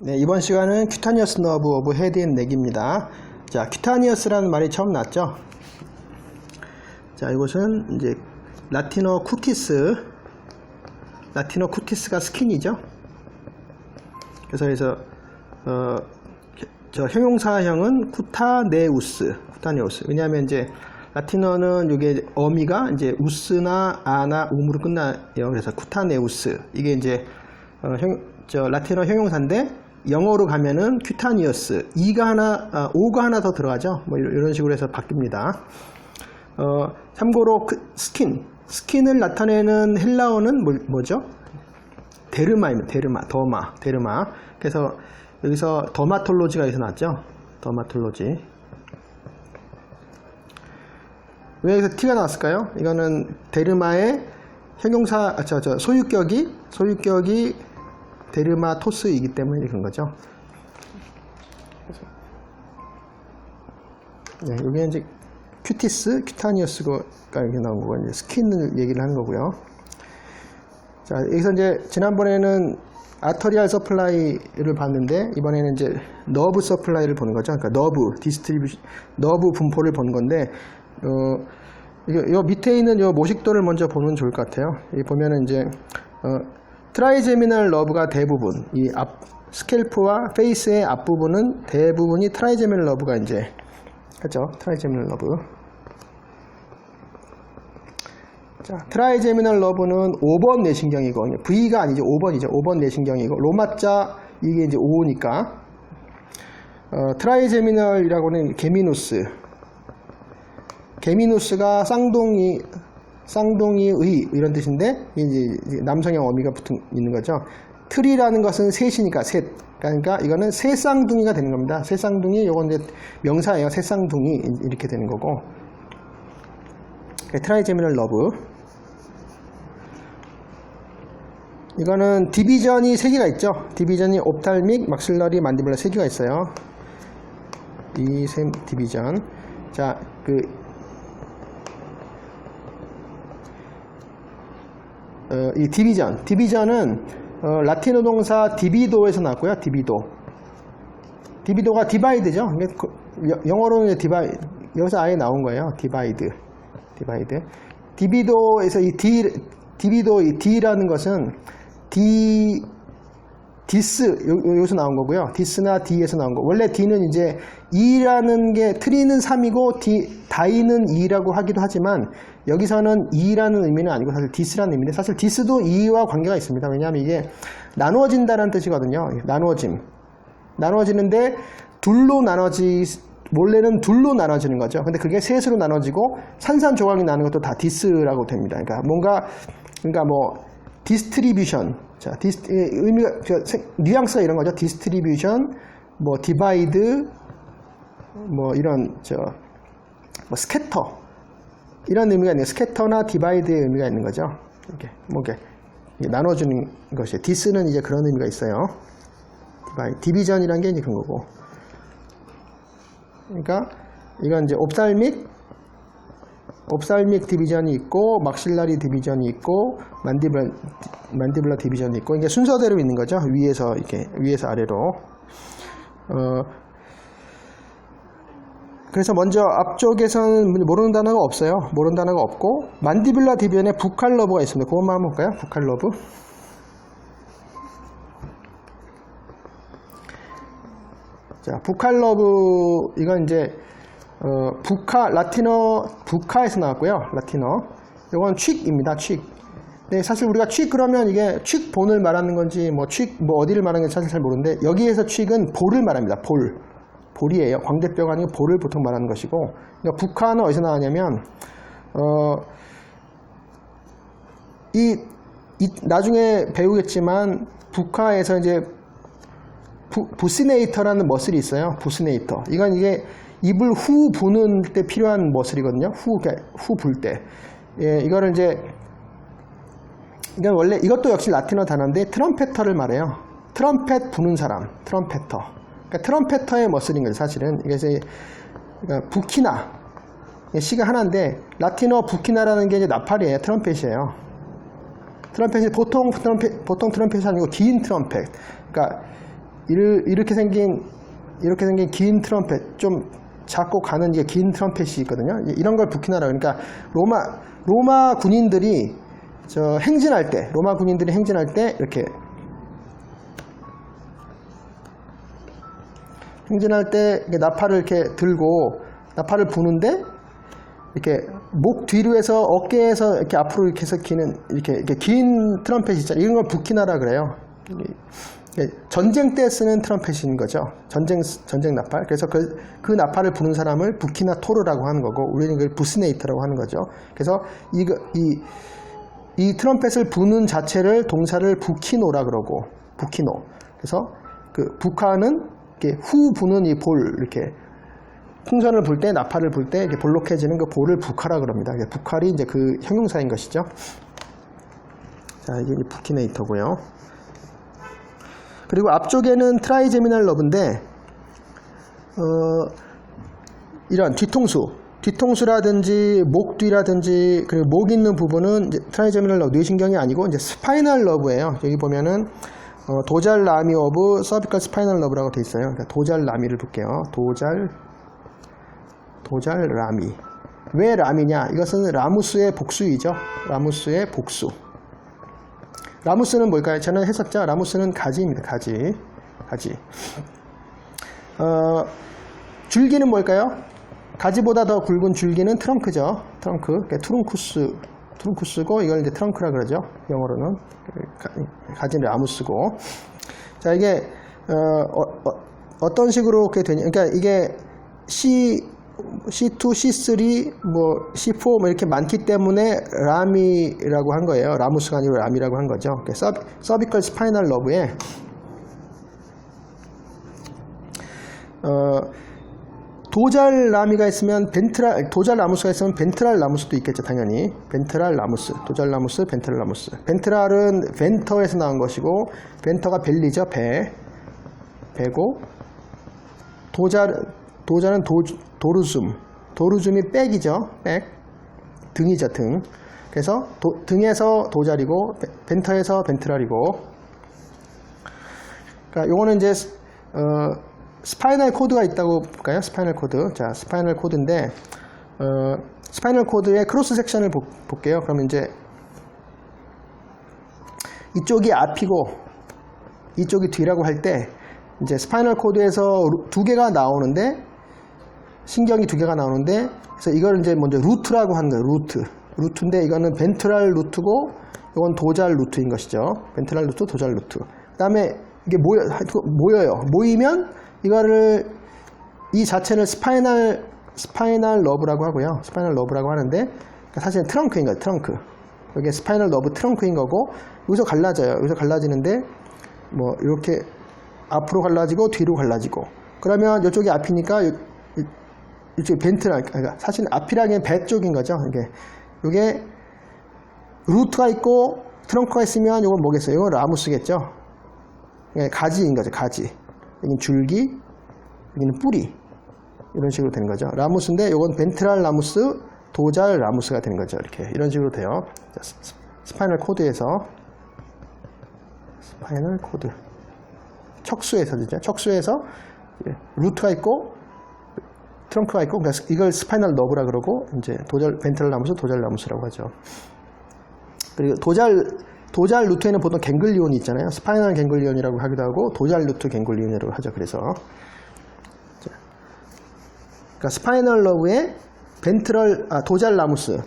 네, 이번 시간은 큐타니어스 너브 오브 헤드 앤 넥입니다. 자, 큐타니어스라는 말이 처음 났죠. 자, 이곳은 이제 라틴어 쿠티스, 라틴어 쿠티스가 스킨이죠. 그래서 그래서 어, 저 형용사형은 쿠타네우스, 쿠타네우스. 왜냐하면 이제 라틴어는 이게 어미가 이제 우스나 아나 우무로 끝나요. 그래서 쿠타네우스. 이게 이제 어, 형, 저 라틴어 형용사인데 영어로 가면은 큐타니어스. 이가 하나, 아, 오가 하나 더 들어가죠. 뭐 이런 식으로 해서 바뀝니다. 어, 참고로 그 스킨, 스킨을 나타내는 헬라어는 뭐, 뭐죠? 데르마입니다. 데르마, 더마, 데르마. 그래서 여기서 더마톨로지가 여기서 나왔죠. 더마톨로지. 왜 여기서 T가 나왔을까요? 이거는 데르마의 형용사, 아, 저, 저, 소유격이, 소유격이 데르마토스이기 때문에 그런 거죠. 네, 여기 이제 큐티스, 큐타니어스가 이렇게 나온 거고, 이제 스킨을 얘기를 하는 거고요. 자, 여기서 이제 지난번에는 아터리알 서플라이를 봤는데 이번에는 이제 너브 서플라이를 보는 거죠. 그러니까 너브 디스트리뷰 너브 분포를 보는 건데 어, 이거 밑에 있는 이 모식도를 먼저 보면 좋을 것 같아요. 이 보면은 이제 어, 트라이제미널 러브가 대부분 이 앞 스켈프와 페이스의 앞부분은 대부분이 트라이제미널 러브가 이제 그죠? 트라이제미널 러브. 자, 트라이제미널 러브는 5번 내신경이고 V가 아니죠. 5번이죠. 5번 내신경이고 로마자 이게 이제 5니까 어, 트라이제미널이라고는 게미누스 게미누스가 쌍둥이 쌍둥이의 이런 뜻인데 이제 남성형 어미가 붙은 있는 거죠. 트리라는 것은 셋이니까 셋. 그러니까 이거는 새 쌍둥이가 되는 겁니다. 새 쌍둥이 요건 이제 명사예요. 새 쌍둥이 이렇게 되는 거고. 트라이제미널 러브. 이거는 디비전이 3개가 있죠. 디비전이 옵탈믹, 막실러리, 만디블라 3개가 있어요. 이셈 디비전. 자, 그 어, 이 디비전. 디비전은 어, 라틴어 동사 디비도에서 나왔고요. 디비도. 디비도가 디바이드죠. 그- 여- 영어로는 디바이 여기서 아예 나온 거예요. 디바이드. 디바이드. 디비도에서 이 디, 디비도 이 D라는 것은 D, 디스, 요- 여기서 나온 거고요. 디스나 D에서 나온 거. 원래 D는 이제 2라는 게, 트리는 3이고, D, 다이는 2라고 하기도 하지만, 여기서는 2라는 의미는 아니고, 사실 디스라는 의미인데, 사실 디스도 2와 관계가 있습니다. 왜냐하면 이게 나누어진다는 뜻이거든요. 나누어짐. 나누어지는데, 둘로 나눠지, 원래는 둘로 나눠지는 거죠. 근데 그게 셋으로 나눠지고, 산산조각이 나는 것도 다 디스라고 됩니다. 그러니까 뭔가, 그러니까 뭐, 디스트리뷰션. 자, 디스, 예, 의미가, 저, 세- 뉘앙스가 이런 거죠. 디스트리뷰션, 뭐, 디바이드, 뭐, 이런, 저, 뭐, 스캐터. 이런 의미가 있네요. 스캐터나 디바이드의 의미가 있는 거죠. 이렇게, 뭐, 이렇게, 나눠주는 것이에요. 디스는 이제 그런 의미가 있어요. 디바이, 디비전이란 게 이제 그런 거고. 그러니까, 이건 이제 옵살믹, 옵살믹 디비전이 있고 막실라리 디비전이 있고 만디블라, 만디블라 디비전이 있고 이게 순서대로 있는 거죠? 위에서 이렇게 위에서 아래로. 어, 그래서 먼저 앞쪽에서는 모르는 단어가 없어요. 모르는 단어가 없고 만디블라 디비전에 부칼러브가 있습니다. 그것만 한번 볼까요? 부칼러브. 자 부칼러브 이건 이제 어, 북카 라틴어 북카에서 나왔고요. 라틴어. 이건 취입니다. 취. 네, 사실 우리가 취 그러면 이게 취 본을 말하는 건지 뭐취뭐 어디를 말하는 건지 사실 잘 모르는데 여기에서 취은 볼을 말합니다. 볼. 볼이에요. 광대뼈가 아니고 볼을 보통 말하는 것이고. 그러니까 북카는 어디서 나왔냐면 어, 이, 이 나중에 배우겠지만 북카에서 이제 부, 부시네이터라는 머슬이 있어요. 부시네이터. 이건 이게 입을 후 부는 때 필요한 머슬이거든요. 후, 후 불 때. 예, 이거를 이제, 이건 원래, 이것도 역시 라틴어 단어인데, 트럼페터를 말해요. 트럼펫 부는 사람. 트럼페터. 그러니까 트럼페터의 머슬인 거죠, 사실은. 이게 이제, 그러니까 부키나. 시가 하나인데, 라틴어 부키나라는 게 이제 나팔이에요. 트럼펫이에요. 트럼펫이 보통 트럼펫, 보통 트럼펫이 아니고 긴 트럼펫. 그러니까 이렇게 생긴 이렇게 생긴 긴 트럼펫 좀 작고 가는 이게 긴 트럼펫이 있거든요. 이- 이런 걸 부키나라 그러니까 로마 로마 군인들이 저 행진할 때 로마 군인들이 행진할 때 이렇게 행진할 때 이렇게 나팔을 이렇게 들고 나팔을 부는데 이렇게 목 뒤로 해서 어깨에서 이렇게 앞으로 이렇게 해서 기는 이렇게, 이렇게 긴 트럼펫 있잖아요. 이런 걸 부키나라 그래요. 이게- 이게 전쟁 때 쓰는 트럼펫인 거죠. 전쟁 전쟁 나팔. 그래서 그, 그 나팔을 부는 사람을 부키나 토르라고 하는 거고 우리는 그걸 부스네이터라고 하는 거죠. 그래서 이거 이, 이 트럼펫을 부는 자체를 동사를 부키노라 그러고 부키노. 그래서 그 북한은 이렇게 후 부는 이 볼 이렇게 풍선을 불 때 나팔을 불 때 이렇게 볼록해지는 그 볼을 북하라 그럽니다. 북할이 이제 그 형용사인 것이죠. 자 이게 부키네이터고요. 그리고 앞쪽에는 트라이제미널 러브인데 어, 이런 뒤통수 뒤통수라든지 목 뒤라든지 그리고 목 있는 부분은 이제 트라이제미널 러브 뇌신경이 아니고 이제 스파이널 러브예요. 여기 보면은 어, 도잘 라미 오브 서비컬 스파이널 러브라고 돼 있어요. 그러니까 도잘 라미를 볼게요. 도잘 도잘 라미. 왜 라미냐? 이것은 라무스의 복수이죠. 라무스의 복수. 라무스는 뭘까요? 저는 했었죠. 라무스는 가지입니다. 가지. 가지. 어, 줄기는 뭘까요? 가지보다 더 굵은 줄기는 트렁크죠. 트렁크. 그러니까 투run쿠스. 투run쿠스고 이걸 이제 트렁크라 그러죠. 영어로는. 가, 지는 라무스고. 자, 이게 어, 떤 식으로 그렇게 되냐? 그러니까 이게 C C2, C3, 뭐 C4 뭐 이렇게 많기 때문에 라미라고 한 거예요. 라무스가 아니고 라미라고 한 거죠. 서, 서비컬 스파이널 러브에 어, 도잘 라미가 있으면 벤트랄 도잘 라무스가 있으면 벤트랄 라무스도 있겠죠 당연히 벤트랄 라무스 도잘 라무스 벤트랄 라무스 벤트랄은 벤터에서 나온 것이고 벤터가 벨리죠 배 배고 도잘 도자는 도, 도루줌. 도루줌이 백이죠. 백. 등이죠, 등. 그래서 도, 등에서 도자리고 벤터에서 벤트랄이고. 그러니까 요거는 이제 어, 스파이널 코드가 있다고 볼까요? 스파이널 코드. 자, 스파이널 코드인데 어, 스파이널 코드의 크로스 섹션을 보, 볼게요. 그러면 이제 이쪽이 앞이고 이쪽이 뒤라고 할 때 이제 스파이널 코드에서 두 개가 나오는데 신경이 두 개가 나오는데 그래서 이걸 이제 먼저 루트라고 하는 거예요. 루트. 루트인데 이거는 벤트랄 루트고 이건 도잘 루트인 것이죠. 벤트랄 루트, 도잘 루트. 그다음에 이게 모여 모여요. 모이면 이거를 이 자체를 스파이널 스파이널 러브라고 하고요. 스파이널 러브라고 하는데 그러니까 사실 트렁크인 거예요. 트렁크. 이게 스파이널 러브 트렁크인 거고 여기서 갈라져요. 여기서 갈라지는데 뭐 이렇게 앞으로 갈라지고 뒤로 갈라지고 그러면 이쪽이 앞이니까 이쪽 벤트라 그러니까 사실 앞이라기엔 배 쪽인 거죠. 이게 이게 루트가 있고 트렁크가 있으면 이건 뭐겠어요? 이건 라무스겠죠. 그러니까 가지인 거죠. 가지. 여기는 줄기, 여기는 뿌리. 이런 식으로 되는 거죠. 라무스인데 이건 벤트랄 라무스, 도잘 라무스가 되는 거죠. 이렇게 이런 식으로 돼요. 스파이널 코드에서 스파이널 코드 척수에서 죠 척수에서 예, 루트가 있고 트렁크가 있고 그러니까 이걸 스파이널 너브라 그러고 이제 도잘 벤트럴 라무스 도잘 라무스라고 하죠. 그리고 도잘 도잘 루트에는 보통 갱글리온이 있잖아요. 스파이널 갱글리온이라고 하기도 하고 도잘 루트 갱글리온이라고 하죠. 그래서 자, 그러니까 스파이널 러브의 벤트럴 아, 도잘 라무스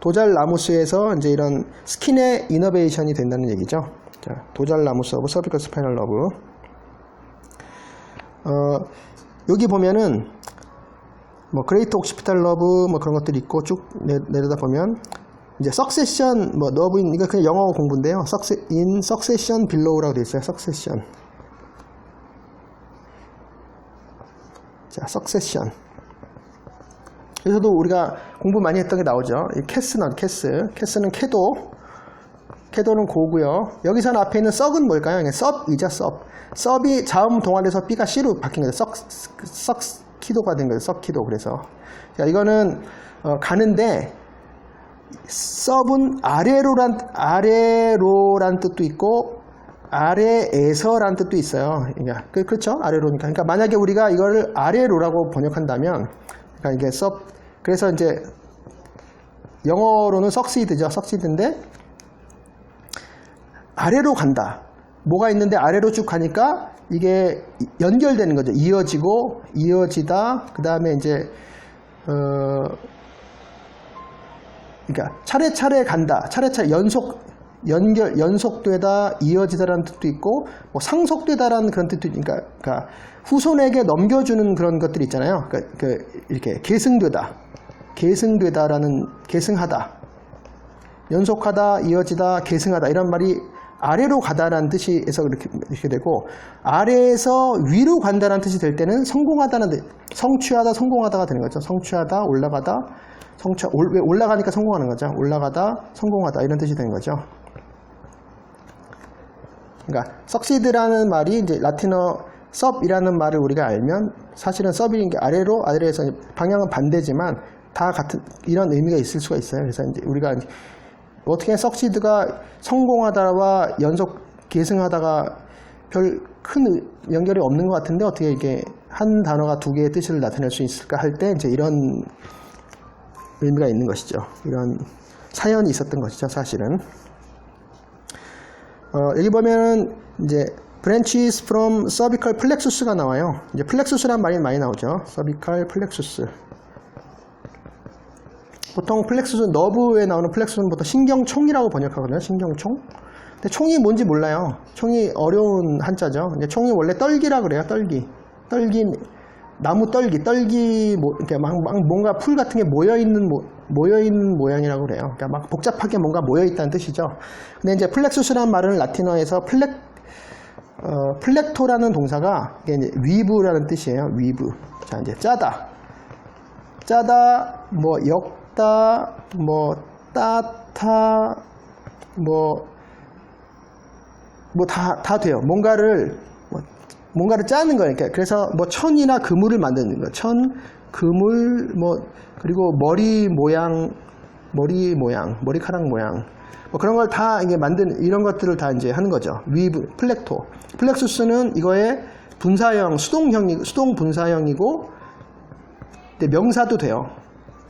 도잘 라무스에서 이제 이런 스킨의 이너베이션이 된다는 얘기죠. 자, 도잘 라무스 오브 서비컬 스파이널 러브 어, 여기 보면은 뭐 그레이트 옥시피탈 러브 뭐 그런 것들이 있고 쭉 내, 내려다 보면 이제 석세션 뭐 러브 인 이거 그냥 영어 공부인데요. 석세 인 석세션 빌로우라고 되어 있어요. 석세션. 자, 석세션. 여기서도 우리가 공부 많이 했던 게 나오죠. 이 캐스는 캐스. 캐스는 캐도. 캐도는 고고요. 여기서는 앞에 있는 썩은 뭘까요? 그냥 섭이죠, 섭. 섭이 자음 동안에서 B가 C로 바뀐 거죠. 썩, 썩 키도가 된 거예요. 썩 키도. 그래서. 자, 이거는 어, 가는데 섭은 아래로란 아래로란 뜻도 있고 아래에서라는 뜻도 있어요. 그러니까 그, 그렇죠? 아래로니까. 그러니까 만약에 우리가 이거를 아래로라고 번역한다면, 그러니까 이게 섭 그래서 이제 영어로는 succeed죠. succeed인데 아래로 간다. 뭐가 있는데 아래로 쭉 가니까 이게 연결되는 거죠. 이어지고 이어지다. 그 다음에 이제 어 그러니까 차례차례 간다. 차례차례 연속 연결 연속되다 이어지다라는 뜻도 있고 뭐 상속되다라는 그런 뜻도 있으니까 그러니까 후손에게 넘겨주는 그런 것들이 있잖아요. 그러니까 그 이렇게 계승되다, 계승되다라는 계승하다, 연속하다, 이어지다, 계승하다 이런 말이 아래로 가다라는 뜻이에서 이렇게, 이렇게 되고 아래에서 위로 간다라는 뜻이 될 때는 성공하다는 뜻, 성취하다, 성공하다가 되는 거죠. 성취하다, 올라가다, 성취 올라가니까 성공하는 거죠. 올라가다, 성공하다 이런 뜻이 되는 거죠. 그러니까 succeed라는 말이 이제 라틴어 sub이라는 말을 우리가 알면 사실은 게 아래로 아래에서 방향은 반대지만 다 같은 이런 의미가 있을 수가 있어요. 그래서 이제 우리가 이제 어떻게 succeed가 성공하다와 연속 계승하다가 별 큰 연결이 없는 것 같은데 어떻게 이게 한 단어가 두 개의 뜻을 나타낼 수 있을까 할 때 이제 이런 의미가 있는 것이죠. 이런 사연이 있었던 것이죠, 사실은. 어, 여기 보면은 이제 branches from cervical plexus가 나와요. 이제 plexus란 말이 많이 나오죠. cervical plexus. 보통 플렉스는 너브에 나오는 플렉스는 보통 신경총이라고 번역하거든요. 신경총. 근데 총이 뭔지 몰라요. 총이 어려운 한자죠. 근데 총이 원래 떨기라 그래요. 떨기. 떨기 나무 떨기, 떨기 뭐 이렇게 막, 막 뭔가 풀 같은 게 모여 있는 모여 있는 모양이라고 그래요. 그러니까 막 복잡하게 뭔가 모여 있다는 뜻이죠. 근데 이제 플렉수스라는 말은 라틴어에서 플렉 어, 플렉토라는 동사가 이제 위브라는 뜻이에요. 위브. 자 이제 짜다, 짜다, 뭐엮 다, 뭐 따타, 뭐 뭐 다 다 돼요. 뭔가를 뭐 뭔가를 짜는 거예요. 그러니까 그래서 뭐 천이나 그물을 만드는 거. 천, 그물, 뭐 그리고 머리 모양, 머리 모양, 머리카락 모양. 뭐 그런 걸 다 이게 만든 이런 것들을 다 이제 하는 거죠. 위브, 플렉토. 플렉수스는 이거의 분사형, 수동형, 수동 분사형이고 명사도 돼요.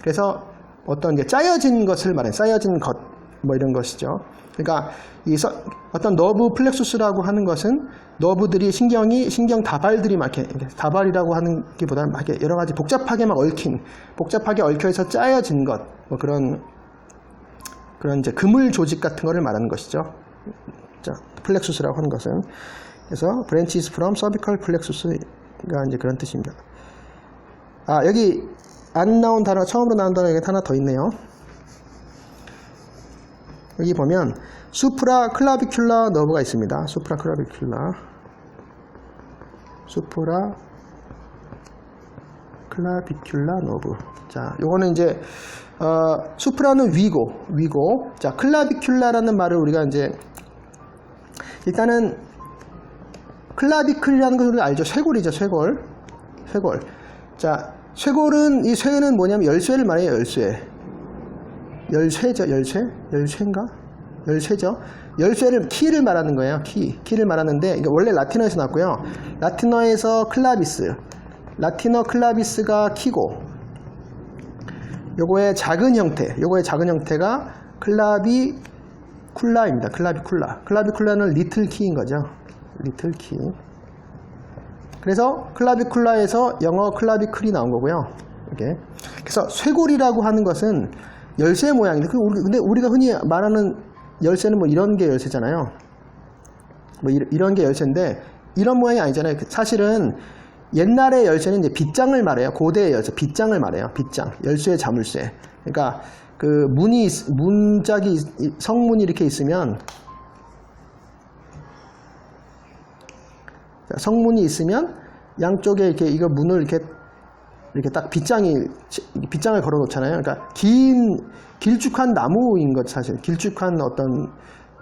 그래서 어떤 이제 짜여진 것을 말해, 쌓여진 것, 뭐 이런 것이죠. 그러니까 이 서, 어떤 너브 플렉수스라고 하는 것은 너브들이 신경이 신경 다발들이 막 이렇게 다발이라고 하는 게보다는 막 이렇게 여러 가지 복잡하게 막 얽힌 복잡하게 얽혀서 짜여진 것 뭐 그런 그런 이제 그물 조직 같은 거를 말하는 것이죠. 자, 플렉수스라고 하는 것은 그래서 branches from cervical plexus가 이제 그런 뜻입니다. 아 여기 안 나온 단어 처음으로 나온 단어 여기 하나 더 있네요. 여기 보면 수프라 클라비큘라 너브가 있습니다. 수프라 클라비큘라 수프라 클라비큘라 너브. 자, 요거는 이제 어, 수프라는 위고, 위고. 자, 클라비큘라라는 말을 우리가 이제 일단은 클라비클이라는 것을 알죠. 쇄골이죠, 쇄골. 쇄골. 자, 쇄골은 이 쇄는 뭐냐면 열쇠를 말해요, 열쇠. 열쇠죠, 열쇠? 열쇠인가? 열쇠죠. 열쇠를 키를 말하는 거예요. 키, 키를 말하는데 이게 원래 라틴어에서 났고요. 라틴어에서 클라비스, 라틴어 클라비스가 키고, 요거의 작은 형태, 요거의 작은 형태가 클라비 쿨라입니다. 클라비쿨라. 클라비쿨라는 리틀 키인 거죠. 리틀 키. 그래서 클라비쿨라에서 영어 클라비클이 나온 거고요. 이게. 그래서 쇄골이라고 하는 것은 열쇠 모양인데, 근데 우리가 흔히 말하는 열쇠는 뭐 이런 게 열쇠잖아요. 뭐 이런 게 열쇠인데 이런 모양이 아니잖아요. 사실은 옛날의 열쇠는 이제 빗장을 말해요. 고대의 열쇠, 빗장을 말해요. 빗장, 열쇠, 자물쇠. 그러니까 그 문이 문짝이 성문이 이렇게 있으면 성문이 있으면 양쪽에 이렇게 이거 문을 이렇게 이렇게 딱 빗장이 빗장을 걸어 놓잖아요. 그러니까 긴 길쭉한 나무인 것 사실 길쭉한 어떤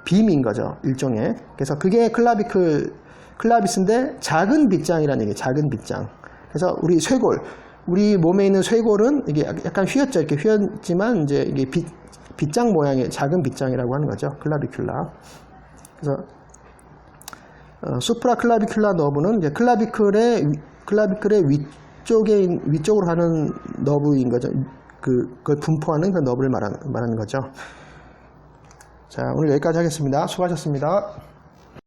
빔인 거죠 일종의. 그래서 그게 클라비클 클라비스인데 작은 빗장이라는 얘기. 작은 빗장. 그래서 우리 쇄골 우리 몸에 있는 쇄골은 이게 약간 휘었죠. 이렇게 휘었지만 이제 이게 빗, 빗장 모양의 작은 빗장이라고 하는 거죠. 클라비큘라. 그래서 어, 수프라 클라비큘라 너브는 이제 클라비클의 위- 클라비클의 위쪽에 있- 위쪽으로 하는 너브인 거죠. 그, 그 분포하는 그 너브를 말하는, 말하는 거죠. 자, 오늘 여기까지 하겠습니다. 수고하셨습니다.